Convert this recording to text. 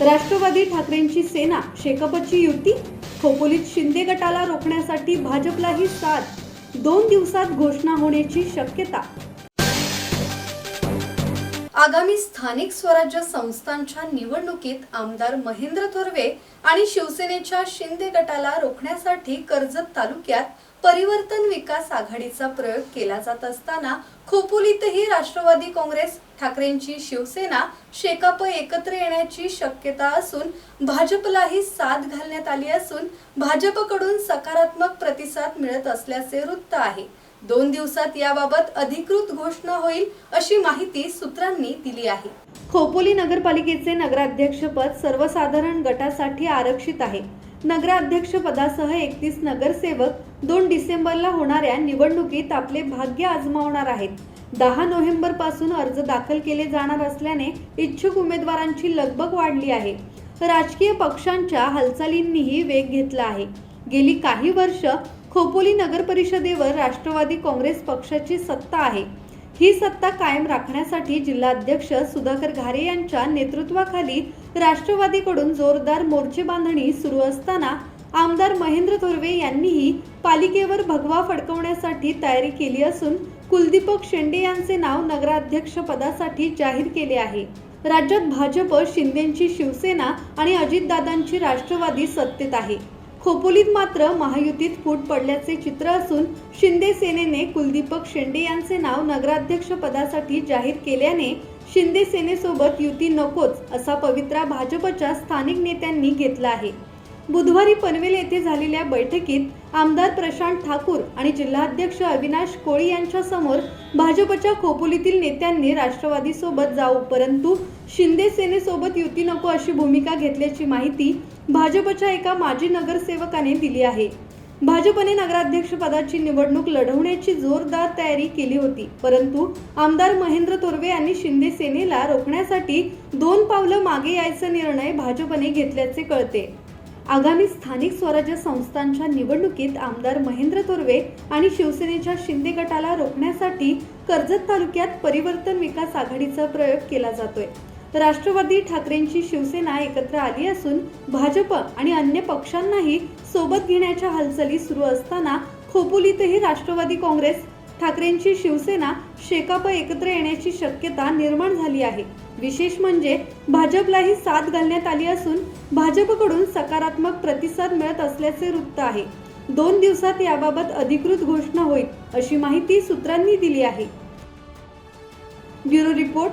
राष्ट्रवादी ठाकरेंची सेना शेकापची युती? खोपोलीत शिंदे गटाला रोखण्यासाठी भाजपलाही साथ? दोन दिवसात घोषणा होण्याची शक्यता? आगामी स्थानिक स्वराज्य संस्थांच्या निवडणुकीत आमदार महेंद्र थोरवे आणि शिवसेनेच्या शिंदे गटाला रोखण्यासाठी कर्जत तालुक्यात परिवर्तन विकास आघाडीचा प्रयोग केला जात असताना खोपोलीतही राष्ट्रवादी काँग्रेस ठाकरेंची शिवसेना शेकाप एकत्र येण्याची शक्यता असून भाजपलाही साथ घालण्यात आली असून भाजपकडून सकारात्मक प्रतिसाद मिळत असल्याचे वृत्त आहे. दोन दिवसात याबाबत अधिकृत घोषणा होईल अशी माहिती सूत्रांनी दिली आहे. खोपोली नगरपालिकेचे नगराध्यक्षपद सर्वसाधारण गटासाठी आरक्षित आहे. नगराध्यक्ष पदासह एकतीस नगरसेवक दोन डिसेंबरला होणाऱ्या निवडणुकीत आपले भाग्य आजमावणार आहेत. दहा नोव्हेंबरपासून अर्ज दाखल केले जाणार असल्याने इच्छुक उमेदवारांची लगबग वाढली आहे. राजकीय पक्षांच्या हालचालींनीही वेग घेतला आहे. गेली काही वर्ष खोपोली नगर परिषदेवर राष्ट्रवादी काँग्रेस पक्षाची सत्ता आहे. ही सत्ता कायम राखण्यासाठी जिल्हाध्यक्ष सुधाकर घारे यांच्या नेतृत्वाखाली राष्ट्रवादीकडून जोरदार मोर्चे बांधणी सुरू असताना आमदार महेंद्र थोरवे यांनीही पालिकेवर भगवा फडकवण्यासाठी तयारी केली असून कुलदीपक शेंडे यांचे नाव नगराध्यक्ष पदासाठी जाहीर केले आहे. राज्यात भाजप शिंदेची शिवसेना आणि अजितदादांची राष्ट्रवादी सत्तेत आहे. खोपोलीत मात्र महायुतीत फूट पडल्याचे चित्र असून शिंदे सेनेने कुलदीपक शेंडे यांचे नाव नगराध्यक्ष पदासाठी जाहीर केल्याने शिंदे सेनेसोबत युती नकोच असा पवित्रा भाजपच्या स्थानिक नेत्यांनी घेतला आहे. बुधवारी पनवेल येथे झालेल्या बैठकीत आमदार प्रशांत ठाकूर आणि जिल्हाध्यक्ष अविनाश कोळी यांच्या समोर भाजपच्या खोपोलीतील नेत्यांनी राष्ट्रवादीसोबत जाऊ परंतु शिंदे सेनेसोबत युती नको अशी भूमिका घेतल्याची माहिती भाजपच्या एका माजी नगरसेवकाने दिली आहे. भाजपने नगराध्यक्ष पदाची निवडणूक लढवण्याची जोरदार तयारी केली होती. परंतु आमदार महेंद्र तोरवे यांनी शिंदे सेनेला रोखण्यासाठी दोन पावलं मागे यायचा निर्णय भाजपने घेतल्याचे कळते. आगामी स्थानिक स्वराज्य संस्थांच्या निवडणुकीत आमदार महेंद्र तोरवे आणि शिवसेनेच्या शिंदे गटाला रोखण्यासाठी कर्जत तालुक्यात परिवर्तन विकास आघाडीचा प्रयोग केला जातोय. राष्ट्रवादी ठाकरेंची शिवसेना एकत्र आली असून भाजप आणि अन्य पक्षांनाही सोबत घेण्याच्या हालचाली सुरू असताना खोपोलीतही राष्ट्रवादी काँग्रेस ठाकरेंची शिवसेना शेकाप एकत्र येण्याची शक्यता निर्माण झाली आहे. विशेष म्हणजे भाजपलाही साथ घालण्यात आली असून भाजपकडून सकारात्मक प्रतिसाद मिळत असल्याचे वृत्त आहे. दोन दिवसात याबाबत अधिकृत घोषणा होईल अशी माहिती सूत्रांनी दिली आहे. Bureau report.